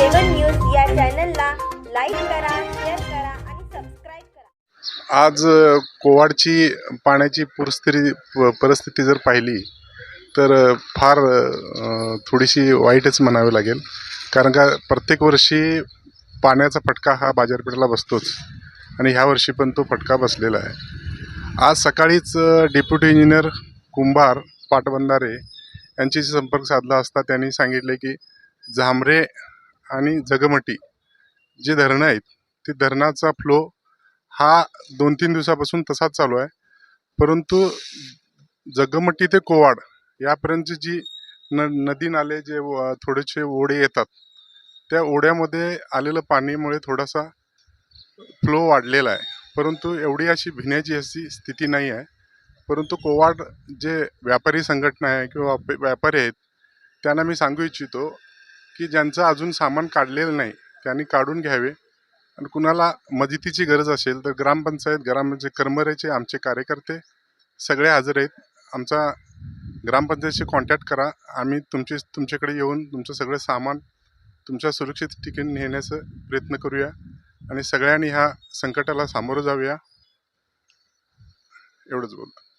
चॅनलला लाईक करा शेअर करा आणि सबस्क्राईब करा. आज कोवाडची पाण्याची पुरस्थिती प- परिस्थिती जर पाहिली तर फार थोडीशी वाईटच म्हणावी लागेल. कारण का प्रत्येक वर्षी पाण्याचा फटका हा बाजारपेठेला बसतोच. आणि ह्या वर्षी पण तो फटका बसलेला आहे. आज सकाळीच डेप्युटी इंजिनियर कुंभार पाटबंधारे यांच्याशी संपर्क साधला असता त्यांनी सांगितले की झांबरे आणि जगमटी जे धरणं आहेत ते धरणाचा फ्लो हा दोन तीन दिवसापासून तसाच चालू आहे. परंतु जगमटी ते कोवाड यापर्यंतची जी न नदी नाले जे व- थोडेसे ओढे येतात त्या ओढ्यामध्ये आलेलं पाणीमुळे थोडासा फ्लो वाढलेला आहे. परंतु एवढी अशी भिण्याची अशी स्थिती नाही आहे. परंतु कोवाड जे व्यापारी संघटना आहे किंवा व्यापारी आहेत त्यांना मी सांगू इच्छितो की ज्यांचं अजून सामान काढलेलं नाही त्यांनी काढून घ्यावे. आणि कुणाला मदतीची गरज असेल तर ग्रामपंचायत ग्रामपंचायत म्हणजे करमरेचे आमचे कार्यकर्ते सगळे हजर आहेत. आमचा ग्रामपंचायतशी कॉन्टॅक्ट करा. आम्ही तुमचे तुमच्याकडे येऊन तुमचं सगळं सामान तुमच्या सुरक्षित ठिकाणी नेण्याचा प्रयत्न करूया. आणि सगळ्यांनी ह्या संकटाला सामोरं जाऊया. एवढंच बोलतो.